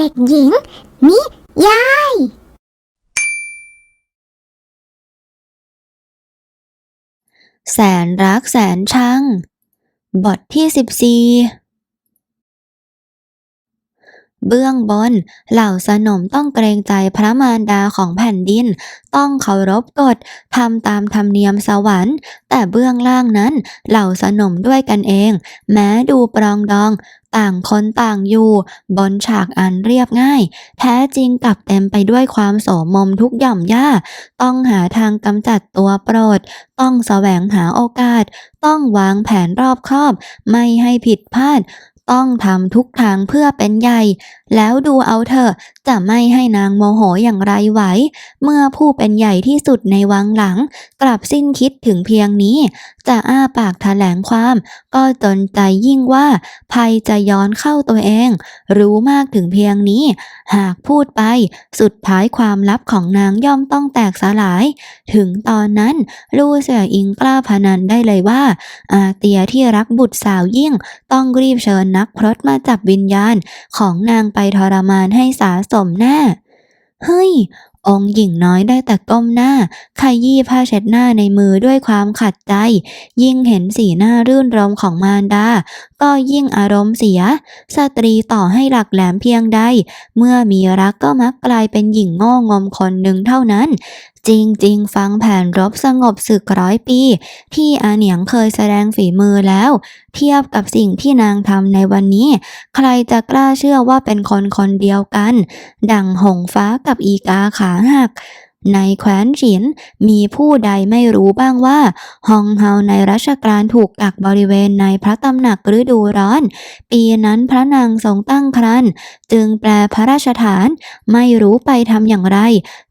เด็กหญิง นิยาย แสนรักแสนชัง บทที่สิบสี่ เบื้องบน เหล่าสนมต้องเกรงใจพระมารดาของแผ่นดิน ต้องเคารพกฎทำตามธรรมเนียมสวรรค์ แต่เบื้องล่างนั้น เหล่าสนมด้วยกันเอง แม้ดูปรองดอง ต่างคนต่างอยู่ บนฉากอันเรียบง่าย แท้จริงกลับเต็มไปด้วยความโสมมทุกหย่อมย่า ต้องหาทางกำจัดตัวโปรด ต้องแสวงหาโอกาส ต้องวางแผนรอบคอบ ไม่ให้ผิดพลาด ต้องทำทุกทางเพื่อเป็นใหญ่ แล้วดูเอาเถอะจะไม่ให้นางโมโหอย่างไรไหว เมื่อผู้เป็นใหญ่ที่สุดในวังหลัง กลับสิ้นคิดถึงเพียงนี้ จะอ้าปากแถลงความ ก็จนใจยิ่งว่า ภัยจะย้อนเข้าตัวเอง รู้มากถึงเพียงนี้ หากพูดไป สุดท้ายความลับของนางย่อมต้องแตกสลาย ถึงตอนนั้น ลู่เสี่ยอิงกล้าพนันได้เลยว่า อาเตียที่รักบุตรสาวยิ่ง ต้องรีบเชิญนักพรตมาจับวิญญาณของนางไปทรมานให้สาสมแน่เฮ้ย องค์หญิงน้อยได้แต่ก้มหน้าขยี้ผ้าเช็ดหน้าในมือด้วยความขัดใจ ยิ่งเห็นสีหน้ารื่นรมของมารดา ก็ยิ่งอารมณ์เสีย สตรีต่อให้หลักแหลมเพียงใด เมื่อมีรักก็มักกลายเป็นหญิงโง่งมคนหนึ่งเท่านั้นจริงๆฟังแผนรบสงบศึกร้อยปี ที่อาเหนียงเคยแสดงฝีมือแล้ว เทียบกับสิ่งที่นางทำในวันนี้ ใครจะกล้าเชื่อว่าเป็นคนคนเดียวกัน ดังหงฟ้ากับอีกาขาหัก ในแคว้นฉินมีผู้ใดไม่รู้บ้างว่าฮองเฮาในรัชกาลถูกกักบริเวณในพระตำหนักฤดูร้อน ปีนั้นพระนางทรงตั้งครรภ์จึงแปลพระราชฐาน ไม่รู้ไปทำอย่างไร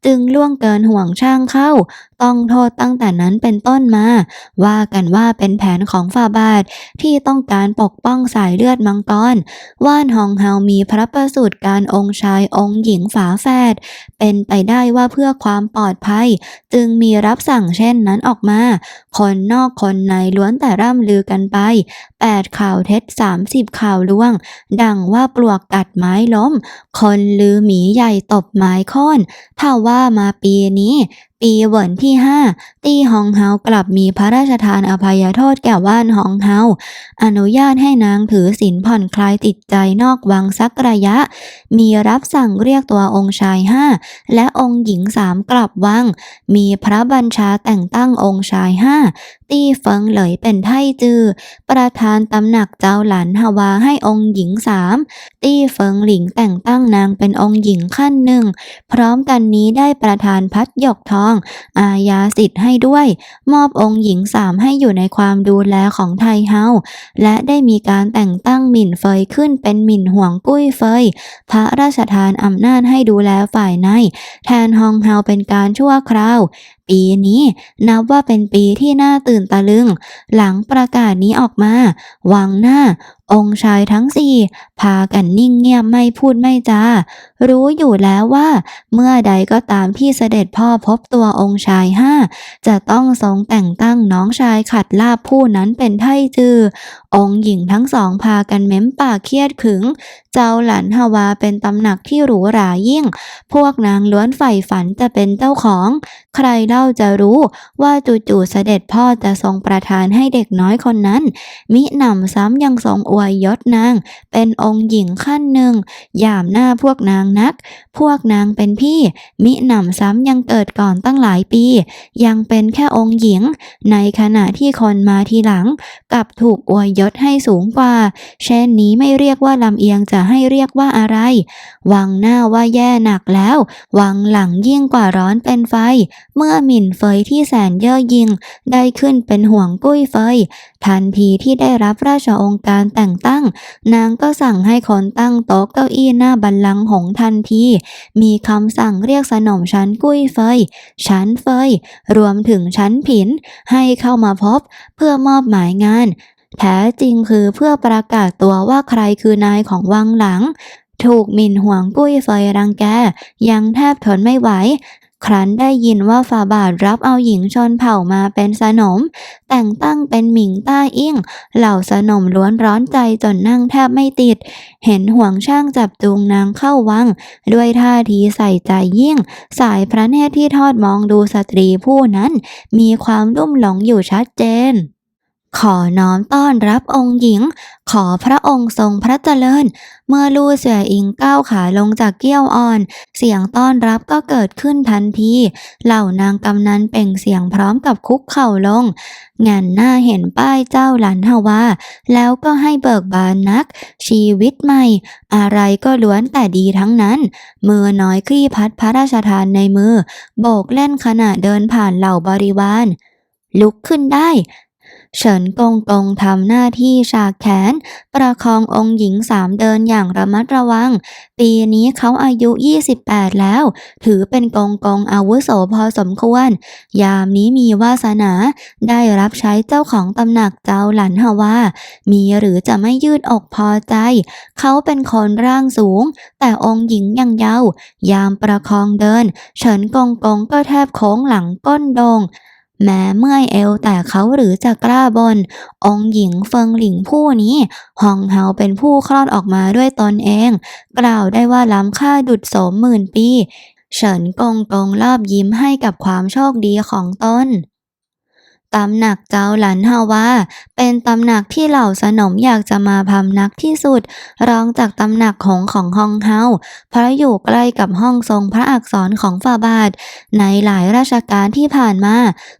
จึงล่วงเกินห่วงช่างเข้าต้องโทษตั้งแต่นั้นเป็นต้นมา ว่ากันว่าเป็นแผนของฝ่าบาทที่ต้องการปกป้องสายเลือดมังกร ว่านฮองเฮามีพระประสูติการองค์ชายองค์หญิงฝาแฝด เป็นไปได้ว่าเพื่อความปลอดภัย จึงมีรับสั่งเช่นนั้นออกมา คนนอกคนในล้วนแต่ร่ำลือกันไปแปดข่าวเท็จสามสิบข่าวลวง ดังว่าปลวกกัดไม้ล้ม คนลือหมีใหญ่ตบไม้โค่นถ้าว่ามาปีนี้ ปีเหวินที่ห้าตี้ฮองเฮากลับมีพระราชทานอภัยโทษแก่ว่านฮองเฮาอนุญาตให้นางถือศีลผ่อนคลายติดใจนอกวังสักระยะ มีรับสั่งเรียกตัวองค์ชายห้าและองค์หญิงสามกลับวัง มีพระบัญชาแต่งตั้งองค์ชายห้าตี้เฟิงเหลยเป็นไทจือ ประธานตำหนักเจ้าหลานฮาวาให้องค์หญิงสามตี้เฟิงหลิงแต่งตั้งนางเป็นองค์หญิงขั้นหนึ่ง พร้อมกันนี้ได้ประธานพัดหยกทอง อาญาสิทธิ์ให้ด้วย มอบองค์หญิงสามให้อยู่ในความดูแลของไทเฮาและได้มีการแต่งตั้งหมิ่นเฟยขึ้นเป็นหมิ่นห่วงกุ้ยเฟย พระราชทานอำนาจให้ดูแลฝ่ายในแทนฮองเฮาเป็นการชั่วคราว ปีนี้นับว่าเป็นปีที่น่าตื่นตะลึง หลังประกาศนี้ออกมา วังหน้า องค์ชายทั้งสี่พากันนิ่งเงียบไม่พูดไม่จา รู้อยู่แล้วว่า เมื่อใดก็ตามที่เสด็จพ่อพบตัวองค์ชายห้าจะต้องทรงแต่งตั้งน้องชายขัดลาบผู้นั้นเป็นไท่จือ องค์หญิงทั้งสองพากันเม้มปากเครียดขึง เจ้าหลันฮาวาเป็นตำหนักที่หรูหรายิ่ง พวกนางล้วนใฝ่ฝันจะเป็นเจ้าของ ใครเล่าจะรู้ว่าจู่ๆเสด็จพ่อจะทรงประทานให้เด็กน้อยคนนั้น มิหนำซ้ำยังทรงอวยยศนาง เป็นองค์หญิงขั้นหนึ่งยามหน้าพวกนางนัก พวกนางเป็นพี่ มิหนำซ้ำยังเกิดก่อนตั้งหลายปี ยังเป็นแค่องค์หญิง ในขณะที่คนมาทีหลังกลับถูกอวยยศให้สูงกว่า เช่นนี้ไม่เรียกว่าลำเอียงจะให้เรียกว่าอะไร วังหน้าว่าแย่หนักแล้ว วังหลังยิ่งกว่าร้อนเป็นไฟ เมื่อหมิ่นเฟยที่แสนเย่อหยิ่ง ได้ขึ้นเป็นห่วงกุ้ยเฟย ทันทีที่ได้รับราชองค์การแต่งตั้ง นางก็สั่งให้คนตั้งโต๊ะเก้าอี้หน้าบัลลังก์หงทันที มีคำสั่งเรียกสนมชั้นกุ้ยเฟยชั้นเฟยรวมถึงชั้นผิน ให้เข้ามาพบเพื่อมอบหมายงานแท้จริงคือเพื่อประกาศตัวว่าใครคือนายของวังหลัง ถูกหมิ่นห่วงกุ้ยเฟยรังแก ยังแทบทนไม่ไหว ครั้นได้ยินว่าฝ่าบาทรับเอาหญิงชนเผ่ามาเป็นสนม แต่งตั้งเป็นหมิงต้าอิ่ง เหล่าสนมล้วนร้อนใจจนนั่งแทบไม่ติด เห็นห่วงช่างจับจูงนางเข้าวัง ด้วยท่าทีใส่ใจยิ่ง สายพระเนตรที่ทอดมองดูสตรีผู้นั้น มีความรุ่มหลงอยู่ชัดเจน ขอน้อมต้อนรับองค์หญิง ขอพระองค์ทรงพระเจริญ เมื่อลู่เสืออิงก้าวขาลงจากเกี้ยวอ่อน เสียงต้อนรับก็เกิดขึ้นทันที เหล่านางกำนันเป่งเสียงพร้อมกับคุกเข่าลงงานหน้าเห็นป้ายเจ้าหลันฮาวา แล้วก็ให้เบิกบานนัก ชีวิตใหม่ อะไรก็ล้วนแต่ดีทั้งนั้น มือน้อยคลี่พัดพระราชทานในมือ โบกเล่นขณะเดินผ่านเหล่าบริวารลุกขึ้นได้ เฉินกงกงทำหน้าที่ฉากแขน ประคององค์หญิงสามเดินอย่างระมัดระวัง ปีนี้เขาอายุ 28 แล้ว ถือเป็นกงกงอาวุโสพอสมควร ยามนี้มีวาสนาได้รับใช้เจ้าของตำหนักเจ้าหลันฮาวามีหรือจะไม่ยืดอกพอใจ เขาเป็นคนร่างสูง แต่องค์หญิงยังเยาวยามประคองเดิน เฉินกงกงก็แทบโค้งหลังก้นดง แม้เมื่อยเอวแต่เขาหรือจะกล้าบน องหญิงเฟิงหลิงผู้นี้ฮองเฮาเป็นผู้คลอดออกมาด้วยตนเอง กล่าวได้ว่าล้ำค่าดุดโสมหมื่นปี เฉินกงกงรอบยิ้มให้กับความโชคดีของตน ตำหนักเจ้าหลันฮาวาเป็นตำหนักที่เหล่าสนมอยากจะมาพำนักที่สุด รองจากตำหนักหงของฮองเฮาเพราะอยู่ใกล้กับห้องทรงพระอักษรของฝ่าบาท ในหลายราชการที่ผ่านมา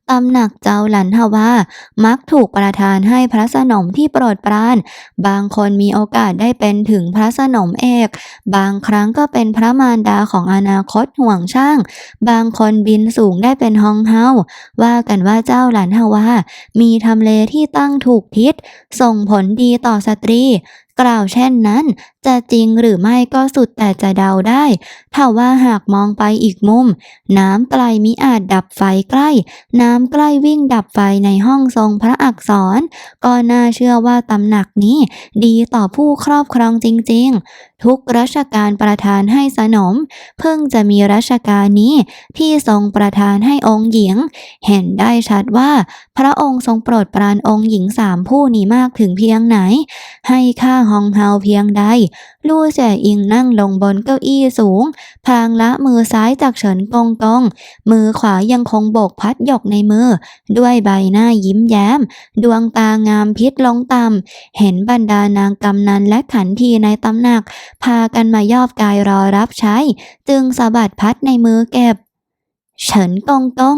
ตำหนักเจ้าหลันฮาวามักถูกประทานให้พระสนมที่โปรดปราน บางคนมีโอกาสได้เป็นถึงพระสนมเอก บางครั้งก็เป็นพระมารดาของอนาคตห่วงช่าง บางคนบินสูงได้เป็นฮองเฮาว่ากันว่าเจ้าหลานฮาวา มีทำเลที่ตั้งถูกทิศ ส่งผลดีต่อสตรี กล่าวเช่นนั้น จะจริงหรือไม่ก็สุดแต่จะเดาได้ถ้าว่าหากมองไปอีกมุม น้ำไกลมิอาจดับไฟใกล้ น้ำใกล้วิ่งดับไฟในห้องทรงพระอักษร ก็น่าเชื่อว่าตำหนักนี้ ดีต่อผู้ครอบครองจริง ๆ ทุกรัชการประทานให้สนม เพิ่งจะมีรัชกาลนี้ที่ทรงประทานให้องค์หญิง เห็นได้ชัดว่า พระองค์ทรงโปรดปรานองค์หญิงสามผู้นี้มากถึงเพียงไหน ให้ค่าฮองเฮาเพียงใดลู่เจ๋อิงนั่งลงบนเก้าอี้สูง พางละมือซ้ายจากเฉินกงกง มือขวายังคงโบกพัดหยกในมือ ด้วยใบหน้ายิ้มแย้ม ดวงตางามพิษลงต่ำ เห็นบรรดานางกำนันและขันทีในตำหนัก พากันมายอบกายรอรับใช้ จึงสะบัดพัดในมือเก็บ เฉินกงกง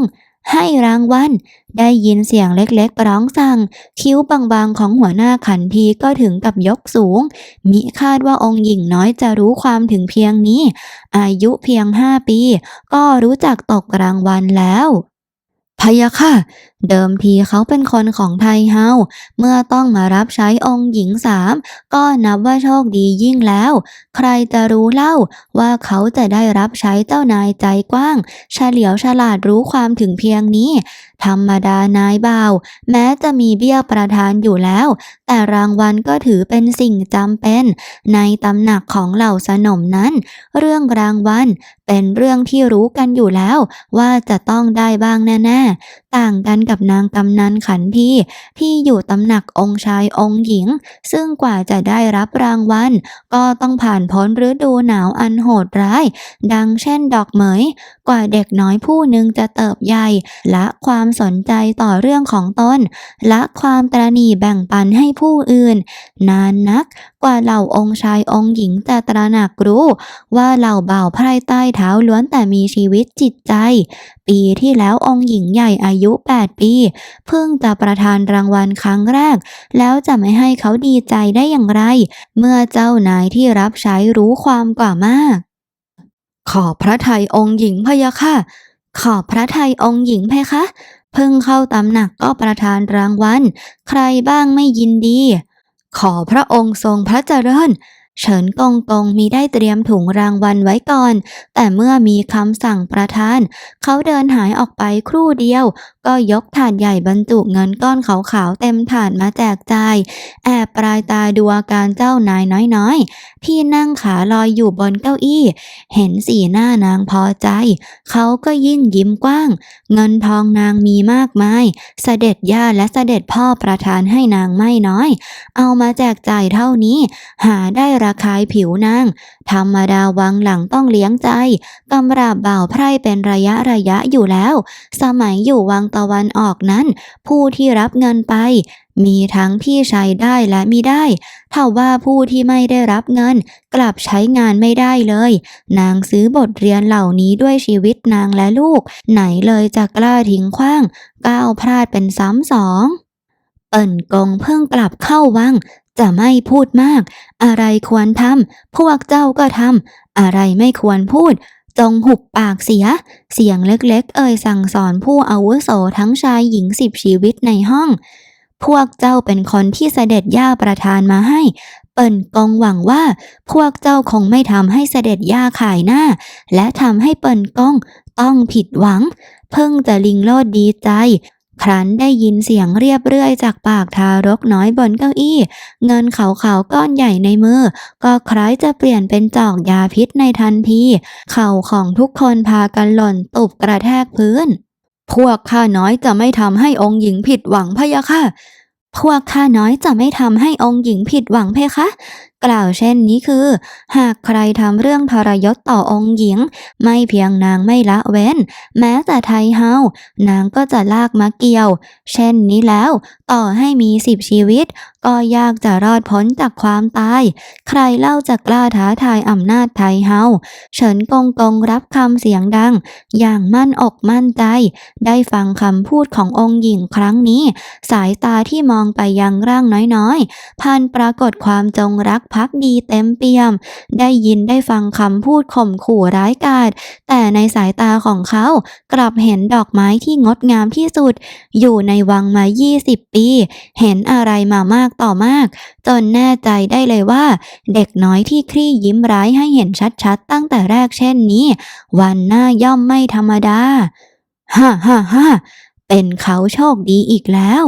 ให้รางวัลได้ยินเสียงเล็กๆร้องสั่ง คิ้วบางๆของหัวหน้าขันทีก็ถึงกับยกสูง มิคาดว่าองค์หญิงน้อยจะรู้ความถึงเพียงนี้ อายุเพียงห้าปี ก็รู้จักตกรางวัลแล้วพะยะค่ะเดิมทีเขาเป็นคนของไทเฮา เมื่อต้องมารับใช้องค์หญิงสามก็นับว่าโชคดียิ่งแล้ว ใครจะรู้เล่าว่าเขาจะได้รับใช้เจ้านายใจกว้าง เฉลียวฉลาดรู้ความถึงเพียงนี้ ธรรมดานายบ่าว แม้จะมีเบี้ยประทานอยู่แล้ว แต่รางวัลก็ถือเป็นสิ่งจำเป็น ในตำหนักของเหล่าสนมนั้น เรื่องรางวัลเป็นเรื่องที่รู้กันอยู่แล้ว ว่าจะต้องได้บ้างแน่ๆต่างกันกับนางกำนันขันทีที่อยู่ตำหนักองค์ชายองค์หญิง ซึ่งกว่าจะได้รับรางวัล ก็ต้องผ่านพ้นฤดูหนาวอันโหดร้าย ดังเช่นดอกเหมย กว่าเด็กน้อยผู้หนึ่งจะเติบใหญ่ ละความสนใจต่อเรื่องของตนและความตระหนี่แบ่งปันให้ผู้อื่น นานนักกว่าเหล่าองค์ชายองค์หญิงจะตระหนักรู้ ว่าเหล่าบ่าวไพร่ใต้เท้าล้วนแต่มีชีวิตจิตใจ ปีที่แล้วองค์หญิงใหญ่อายุ 8 ปี เพิ่งจะประทานรางวัลครั้งแรก แล้วจะไม่ให้เขาดีใจได้อย่างไร เมื่อเจ้านายที่รับใช้รู้ความกว่ามาก ขอพระไทยองค์หญิงพะยะค่ะ ขอพระไทยองค์หญิงเพคะเพิ่งเข้าตำหนักก็ประทานรางวัล ใครบ้างไม่ยินดี ขอพระองค์ทรงพระเจริญ เฉินกงกงมีได้เตรียมถุงรางวัลไว้ก่อน แต่เมื่อมีคำสั่งประธาน เขาเดินหายออกไปครู่เดียว ก็ยกถาดใหญ่บรรจุเงินก้อนขาวๆเต็มถาดมาแจกจ่ายแอบปลายตาดูอาการเจ้านายน้อยๆ ที่นั่งขาลอยอยู่บนเก้าอี้ เห็นสีหน้านางพอใจ เขาก็ยิ่งยิ้มกว้าง เงินทองนางมีมากมาย เสด็จย่าและเสด็จพ่อประทานให้นางไม่น้อย เอามาแจกจ่ายเท่านี้ หาได้ราคายผิวนาง ธรรมดาวังหลังต้องเลี้ยงใจ กำราบบ่าวไพร่เป็นระยะระยะอยู่แล้ว สมัยอยู่วังตะวันออกนั้น ผู้ที่รับเงินไป มีทั้งที่ใช้ได้และมิได้ถ้าว่าผู้ที่ไม่ได้รับเงิน กลับใช้งานไม่ได้เลย นางซื้อบทเรียนเหล่านี้ด้วยชีวิตนางและลูก ไหนเลยจะกล้าทิ้งขว้างก้าวพลาดเป็นซ้ำสองเปิ่นกงเพิ่งกลับเข้าวัง จะไม่พูดมาก อะไรควรทำพวกเจ้าก็ทำอะไรไม่ควรพูด จงหุบปากเสีย เสียงเล็กๆ เอ่ยสั่งสอนผู้อาวุโสทั้งชายหญิงสิบชีวิตในห้อง พวกเจ้าเป็นคนที่เสด็จย่าประทานมาให้ เปิ่นกงหวังว่า พวกเจ้าคงไม่ทำให้เสด็จย่าขายหน้า และทำให้เปิ่นกงต้องผิดหวัง เพิ่งจะลิงโลดดีใจ ครั้นได้ยินเสียงเรียบเรื่อยจากปากทารกน้อยบนเก้าอี้ เงินขาวๆก้อนใหญ่ในมือ ก็คล้ายจะเปลี่ยนเป็นจอกยาพิษในทันที เข่าของทุกคนพากันหล่นตุบกระแทกพื้น พวกข้าน้อยจะไม่ทำให้องค์หญิงผิดหวังพะยะค่ะพวกข้าน้อยจะไม่ทำให้องค์หญิงผิดหวังเพคะกล่าวเช่นนี้คือ หากใครทำเรื่องทรยศต่อองค์หญิง ไม่เพียงนางไม่ละเว้น แม้แต่ไทยเฮานางก็จะลากมาเกี่ยว เช่นนี้แล้ว ต่อให้มีสิบชีวิต ก็ยากจะรอดพ้นจากความตาย ใครเล่าจะกล้าท้าทายอำนาจไทยเฮาเฉินกงกงรับคำเสียงดัง อย่างมั่นอกมั่นใจ ได้ฟังคำพูดขององค์หญิงครั้งนี้ สายตาที่มองไปยังร่างน้อยๆพันปรากฏความจงรักภักดีเต็มเปี่ยม ได้ยินได้ฟังคำพูดข่มขู่ร้ายกาจแต่ในสายตาของเขากลับเห็นดอกไม้ที่งดงามที่สุด อยู่ในวังมา 20 ปี เห็นอะไรมามากต่อมาก จนแน่ใจได้เลยว่า เด็กน้อยที่คลี่ยิ้มร้ายให้เห็นชัดๆ ตั้งแต่แรกเช่นนี้ วันหน้าย่อมไม่ธรรมดาฮ่าฮ่าฮ่าเป็นเขาโชคดีอีกแล้ว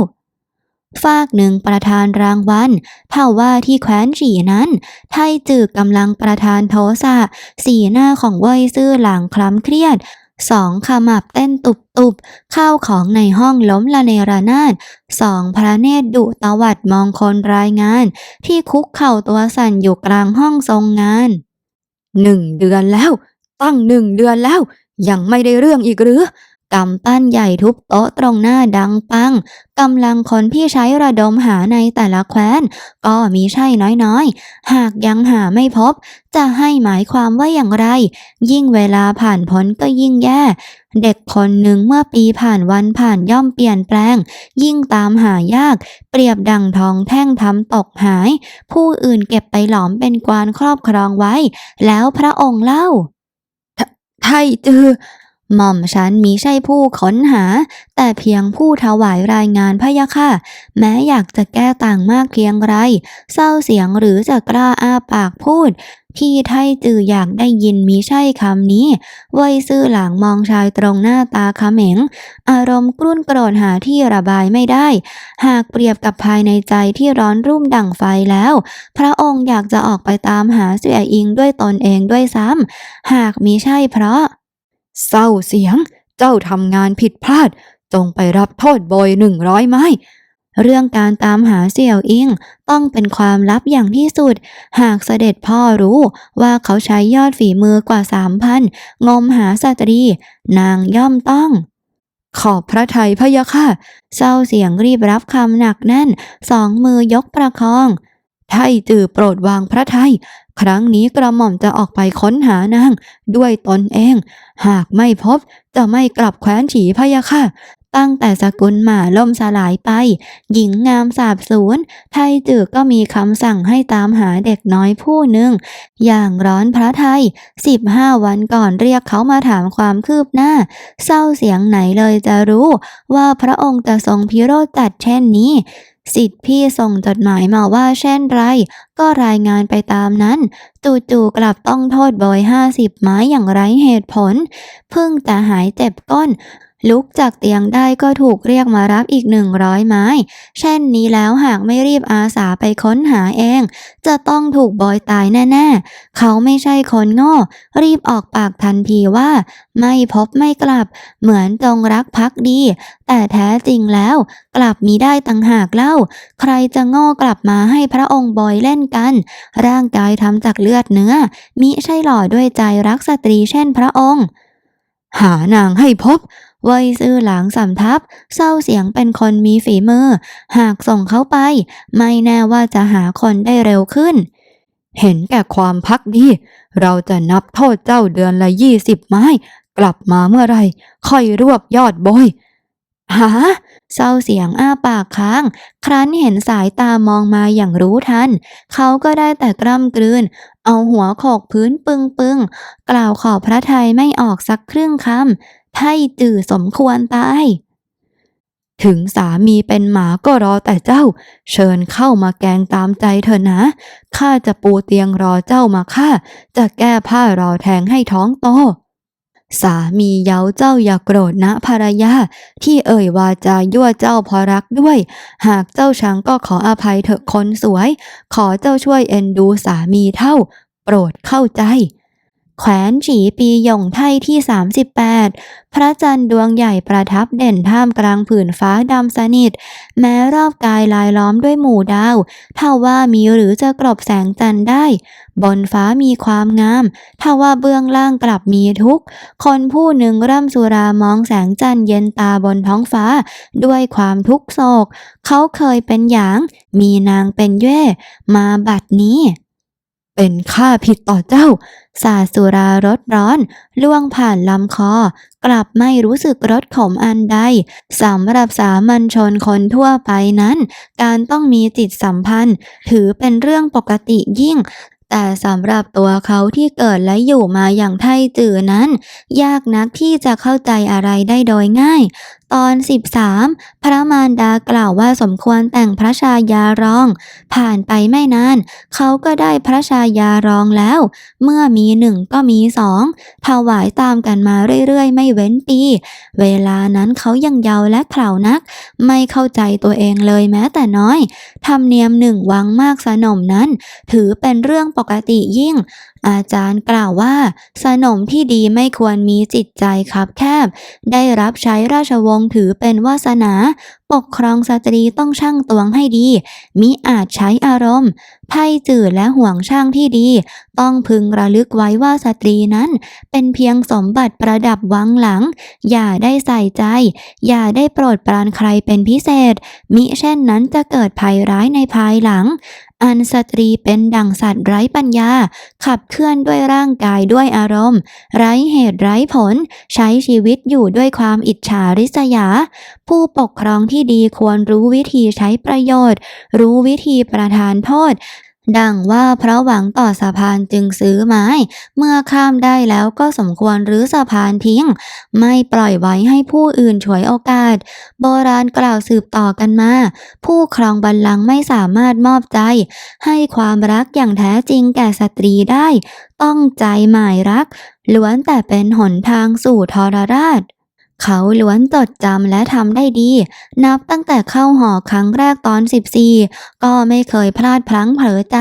ฝากหนึ่งประธานรางวัลถ้าว่าที่แคว้นฉีนั้น ไทจือกำลังประธานโทสะสีหน้าของเว่ยซื่อหลางคล้ำเครียดสองขมับเต้นตุบตุบข้าวของในห้องล้มละเนระนาดสองพระเนตรดุตวัดมองคนรายงาน ที่คุกเข่าตัวสั่นอยู่กลางห้องทรงงานหนึ่งเดือนแล้ว ตั้งหนึ่งเดือนแล้ว ยังไม่ได้เรื่องอีกหรือ กำปั้นใหญ่ทุบโต๊ะตรงหน้าดังปัง กำลังคนที่ใช้ระดมหาในแต่ละแคว้น ก็มีใช่น้อยๆ หากยังหาไม่พบ จะให้หมายความว่าอย่างไร ยิ่งเวลาผ่านพ้นก็ยิ่งแย่ เด็กคนหนึ่งเมื่อปีผ่านวันผ่านย่อมเปลี่ยนแปลง ยิ่งตามหายาก เปรียบดังทองแท่งทำตกหาย ผู้อื่นเก็บไปหลอมเป็นกวานครอบครองไว้ แล้วพระองค์เล่าไทยจือ หม่อมฉันมีใช่ผู้ค้นหา แต่เพียงผู้ถวายรายงานพะยะค่ะ แม้อยากจะแก้ต่างมากเพียงไร เศร้าเสียงหรือจะกล้าอ้าปากพูด พี่ไทยจืออยากได้ยินมีใช่คำนี้เว่ยซื่อหลังมองชายตรงหน้าตาเขม็งอารมณ์กรุ่นกรธหาที่ระบายไม่ได้ หากเปรียบกับภายในใจที่ร้อนรุ่มดั่งไฟแล้ว พระองค์อยากจะออกไปตามหาเสียอิงด้วยตนเองด้วยซ้ำหากมีใช่เพราะ เศร้าเสียง เจ้าทำงานผิดพลาด จงไปรับโทษโบยหนึ่งร้อยไม้ เรื่องการตามหาเสี่ยวอิงต้องเป็นความลับอย่างที่สุด หากเสด็จพ่อรู้ว่าเขาใช้ยอดฝีมือกว่าสามพันงมหาสตรี นางย่อมต้องขอบพระทัยพะยะค่ะ เศร้าเสียงรีบรับคำหนักแน่น สองมือยกประคอง ไทยจือโปรดวางพระทัย ครั้งนี้กระหม่อมจะออกไปค้นหานาง ด้วยตนเอง หากไม่พบจะไม่กลับแคว้นฉีพะยะค่ะ ตั้งแต่สกุลหมาล่มสลายไป หญิงงามสาบสูญไทยจือก็มีคำสั่งให้ตามหาเด็กน้อยผู้หนึ่ง อย่างร้อนพระไทยสิบห้าวันก่อนเรียกเขามาถามความคืบหน้า เศร้าเสียงไหนเลยจะรู้ว่าพระองค์จะทรงพิโรธจัดเช่นนี้ สิทธิ์พี่ส่งจดหมายมาว่าเช่นไร ก็รายงานไปตามนั้น จู่ๆกลับต้องโทษบอยห้าสิบไม้อย่างไร้เหตุผล เพิ่งจะหายเจ็บก้น ลุกจากเตียงได้ก็ถูกเรียกมารับอีกหนึ่งร้อยไม้ เช่นนี้แล้วหากไม่รีบอาสาไปค้นหาเอง จะต้องถูกบอยตายแน่ๆ เขาไม่ใช่คนโง่ รีบออกปากทันทีว่า ไม่พบไม่กลับ เหมือนจงรักภักดี แต่แท้จริงแล้ว กลับมีได้ต่างหากเล่า ใครจะโง่กลับมาให้พระองค์บอยเล่นกัน ร่างกายทำจากเลือดเนื้อ มิใช่หล่อด้วยใจรักสตรีเช่นพระองค์ หานางให้พบ วยซื่อหลังสำทับ เศร้าเสียงเป็นคนมีฝีมือ หากส่งเขาไป ไม่แน่ว่าจะหาคนได้เร็วขึ้น เห็นแก่ความพักดี เราจะนับโทษเจ้าเดือนละยี่สิบไม้ กลับมาเมื่อไร ค่อยรวบยอดบอยหาเศร้าเสียงอ้าปากค้าง ครั้นเห็นสายตามองมาอย่างรู้ทัน เขาก็ได้แต่กล้ำกลืน เอาหัวโขกพื้นปึงปึงๆกล่าวขอพระทัยไม่ออกสักครึ่งคำ ไพ่จื่อสมควรตาย ถึงสามีเป็นหมาก็รอแต่เจ้า เชิญเข้ามาแกงตามใจเถอนะ ข้าจะปูเตียงรอเจ้ามาฆ่าจะแก้ผ้ารอแทงให้ท้องโตสามีเย้าเจ้าอย่าโกรธนะภรรยา ที่เอ่ยวาจายั่วเจ้าพอรักด้วย หากเจ้าชังก็ขออภัยเถอะคนสวย ขอเจ้าช่วยเอ็นดูสามีเท่า โปรดเข้าใจ แขวนฉีปีหย่งไทยที่ 38 พระจันทร์ดวงใหญ่ประทับเด่นท่ามกลางผืนฟ้าดำสนิท แม้รอบกายลายล้อมด้วยหมู่ดาวถ้าว่ามีหรือจะกลบแสงจันทร์ได้ บนฟ้ามีความงามถ้าว่าเบื้องล่างกลับมีทุกข์ คนผู้หนึ่งร่ำสุรามองแสงจันทร์เย็นตาบนท้องฟ้า ด้วยความทุกโศก เขาเคยเป็นหยาง มีนางเป็นเย่มาบัดนี้ เป็นข้าผิดต่อเจ้า สาสุรารสร้อน ล่วงผ่านลำคอ กลับไม่รู้สึกรสขมอันใดสำหรับสามัญชนคนทั่วไปนั้น การต้องมีจิตสัมพันธ์ ถือเป็นเรื่องปกติยิ่ง แต่สำหรับตัวเขาที่เกิดและอยู่มาอย่างไทจือนั้น ยากนักที่จะเข้าใจอะไรได้โดยง่าย ตอน 13 พระมารดากล่าวว่าสมควรแต่งพระชายารอง ผ่านไปไม่นาน เขาก็ได้พระชายารองแล้ว เมื่อมีหนึ่งก็มีสองถวายตามกันมาเรื่อยๆ ไม่เว้นปี เวลานั้นเขายังเยาว์และเขลานัก ไม่เข้าใจตัวเองเลยแม้แต่น้อยธรรมเนียมหนึ่งวังมากสนมนั้น ถือเป็นเรื่องปกติยิ่ง อาจารย์กล่าวว่า สนมที่ดีไม่ควรมีจิตใจคับแคบ ได้รับใช้ราชวงศ์ถือเป็นวาสนา ปกครองสตรีต้องช่างตวงให้ดี มิอาจใช้อารมณ์ไพ่จืดและห่วงช่างที่ดี ต้องพึงระลึกไว้ว่าสตรีนั้น เป็นเพียงสมบัติประดับวังหลัง อย่าได้ใส่ใจ อย่าได้โปรดปรานใครเป็นพิเศษ มิเช่นนั้นจะเกิดภัยร้ายในภายหลัง อันสตรีเป็นดั่งสัตว์ไร้ปัญญา ขับเคลื่อนด้วยร่างกายด้วยอารมณ์ ไร้เหตุไร้ผล ใช้ชีวิตอยู่ด้วยความอิจฉาริษยา ผู้ปกครองที่ดีควรรู้วิธีใช้ประโยชน์ รู้วิธีประทานโทษ ดังว่าเพราะหวังต่อสะพานจึงซื้อไม้ เมื่อข้ามได้แล้วก็สมควรรื้อสะพานทิ้ง ไม่ปล่อยไว้ให้ผู้อื่นฉวยโอกาส โบราณกล่าวสืบต่อกันมา ผู้ครองบัลลังก์ไม่สามารถมอบใจ ให้ความรักอย่างแท้จริงแก่สตรีได้ ต้องใจหมายรักล้วนแต่เป็นหนทางสู่ทรราช เขาล้วนจดจำและทำได้ดี นับตั้งแต่เข้าหอครั้งแรกตอน 14 ก็ไม่เคยพลาดพลั้งเผลอใจ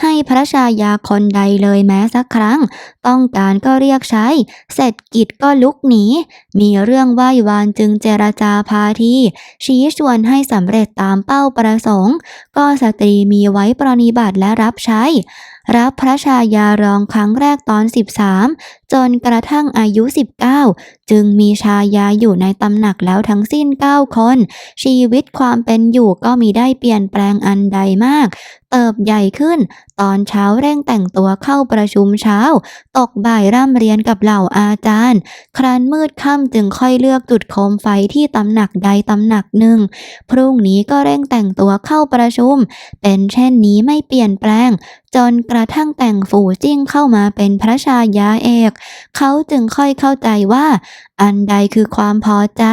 ให้พระชายาคนใดเลยแม้สักครั้ง ต้องการก็เรียกใช้ เสร็จกิจก็ลุกหนี มีเรื่องไหว้วานจึงเจรจาพาที ชี้ชวนให้สำเร็จตามเป้าประสงค์ ก็สตรีมีไว้ปรนิบัติและรับใช้รับพระชายารองครั้งแรกตอน 13 จนกระทั่งอายุ 19 จึงมีชายาอยู่ในตำหนักแล้วทั้งสิ้น 9 คน ชีวิตความเป็นอยู่ก็มีได้เปลี่ยนแปลงอันใดมาก เติบใหญ่ขึ้น ตอนเช้าเร่งแต่งตัวเข้าประชุมเช้า ตกบ่ายร่ำเรียนกับเหล่าอาจารย์ ครั้นมืดค่ำจึงค่อยเลือกจุดโคมไฟที่ตำหนักใดตำหนักหนึ่ง พรุ่งนี้ก็เร่งแต่งตัวเข้าประชุม เป็นเช่นนี้ไม่เปลี่ยนแปลง จนกระทั่งแต่งฝูจิ้งเข้ามาเป็นพระชายาเอกเขาจึงค่อยเข้าใจว่า อันใดคือความพอใจ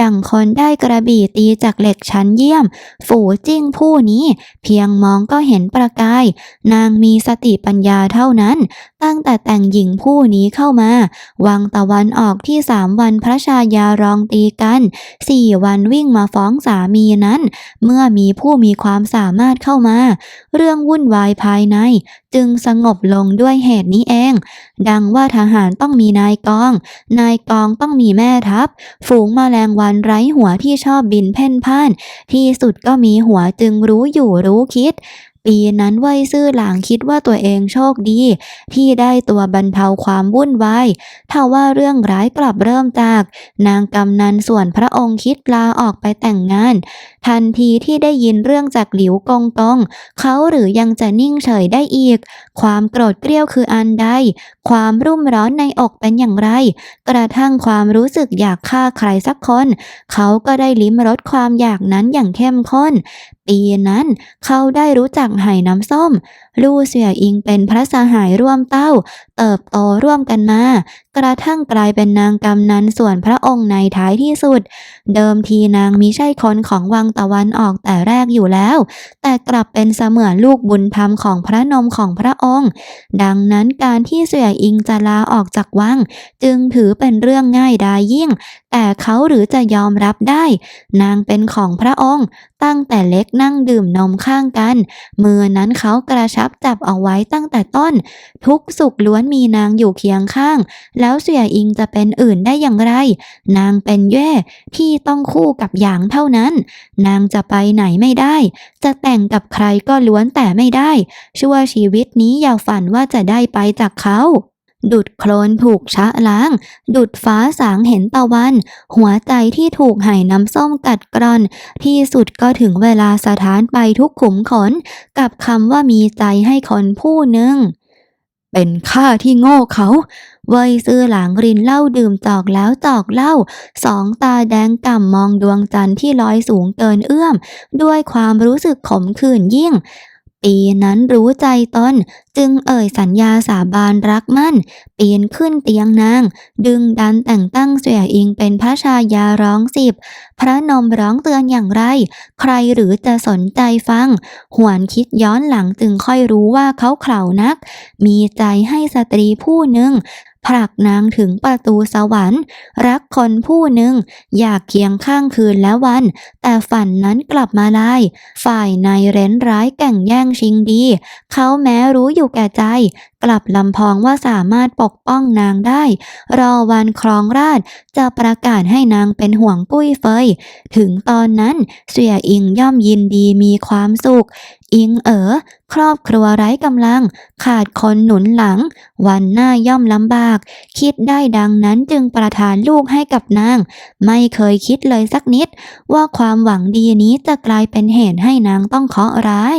ดังคนได้กระบี่ตีจากเหล็กชั้นเยี่ยม ฝูจิ้งผู้นี้ เพียงมองก็เห็นประกาย นางมีสติปัญญาเท่านั้น ตั้งแต่แต่งหญิงผู้นี้เข้ามา วังตะวันออกที่สามวันพระชายารองตีกันสี่วันวิ่งมาฟ้องสามีนั้น เมื่อมีผู้มีความสามารถเข้ามา เรื่องวุ่นวายภายใน จึงสงบลงด้วยเหตุนี้เอง ดังว่าทหารต้องมีนายกอง นายกองต้องมีแม่ทัพ ฝูงมแมลงวันไร้หัวที่ชอบบินเพ่นพ่าน ที่สุดก็มีหัวจึงรู้อยู่รู้คิดปีนั้นเว่ยซื่อหลางคิดว่าตัวเองโชคดี ที่ได้ตัวบรรเทาความวุ่นวายถ้าว่าเรื่องร้ายกลับเริ่มจาก นางกำนันส่วนพระองค์คิดลาออกไปแต่งงานทันทีที่ได้ยินเรื่องจากหลิวกงกงเขาหรือยังจะนิ่งเฉยได้อีก ความโกรธเกรี้ยวคืออันใด ความรุ่มร้อนในอกเป็นอย่างไร กระทั่งความรู้สึกอยากฆ่าใครสักคน เขาก็ได้ลิ้มรสความอยากนั้นอย่างเข้มข้น ปีนั้นเขาได้รู้จักไห่น้ำส้ม ลู่เสี่ยอิงเป็นพระสหายร่วมเต้า เติบโตร่วมกันมากระทั่งกลายเป็นนางกำนันส่วนพระองค์ในท้ายที่สุด เดิมทีนางมิใช่คนของวังตะวันออกแต่แรกอยู่แล้ว แต่กลับเป็นเสมือนลูกบุญธรรมของพระนมของพระองค์ ดังนั้นการที่เสี่ยอิงจะลาออกจากวัง จึงถือเป็นเรื่องง่ายดายยิ่ง แต่เขาหรือจะยอมรับได้ นางเป็นของพระองค์ ตั้งแต่เล็กนั่งดื่มนมข้างกัน มือนั้นเขากระชับจับเอาไว้ตั้งแต่ต้น ทุกสุขล้วนมีนางอยู่เคียงข้าง แล้วเสี่ยอิงจะเป็นอื่นได้อย่างไร นางเป็นแย่ที่ต้องคู่กับหยางเท่านั้น นางจะไปไหนไม่ได้ จะแต่งกับใครก็ล้วนแต่ไม่ได้ ชั่วชีวิตนี้อย่าฝันว่าจะได้ไปจากเขา ดุดโคลนถูกชะล้าง ดุดฟ้าสางเห็นตะวัน หัวใจที่ถูกไหน้ำส้มกัดกร่อน ที่สุดก็ถึงเวลาสถานไปทุกขุมขน กับคำว่ามีใจให้คนผู้หนึ่งเป็นข้าที่โง่เขา เว่ยซื่อหลางรินเหล้าดื่มจอกแล้วจอกเหล้าสองตาแดงก่ำมองดวงจันทร์ที่ลอยสูงเกินเอื้อม ด้วยความรู้สึกขมขื่นยิ่ง ปีนั้นรู้ใจตนจึงเอ่ยสัญญาสาบานรักมั่น ปีนขึ้นเตียงนาง ดึงดันแต่งตั้งเสียอิงเป็นพระชายาร้องสิบ พระนมร้องเตือนอย่างไร ใครหรือจะสนใจฟัง หวนคิดย้อนหลังจึงค่อยรู้ว่าเขาเข่านัก มีใจให้สตรีผู้หนึ่ง ผลักนางถึงประตูสวรรค์ รักคนผู้หนึ่ง อยากเคียงข้างคืนและวัน แต่ฝันนั้นกลับมาลาย ฝ่ายนายเร้นร้ายแก่งแย่งชิงดี เขาแม้รู้อยู่แก่ใจ กลับลำพองว่าสามารถปกป้องนางได้ รอวันครองราชจะประกาศให้นางเป็นห่วงปุ้ยเฟย ถึงตอนนั้นเสี่ยอิงย่อมยินดีมีความสุข อิงเอ๋อครอบครัวไร้กำลัง ขาดคนหนุนหลัง วันหน้าย่อมลำบาก คิดได้ดังนั้นจึงประทานลูกให้กับนาง ไม่เคยคิดเลยสักนิด ว่าความหวังดีนี้จะกลายเป็นเหตุให้นางต้องเคาะร้าย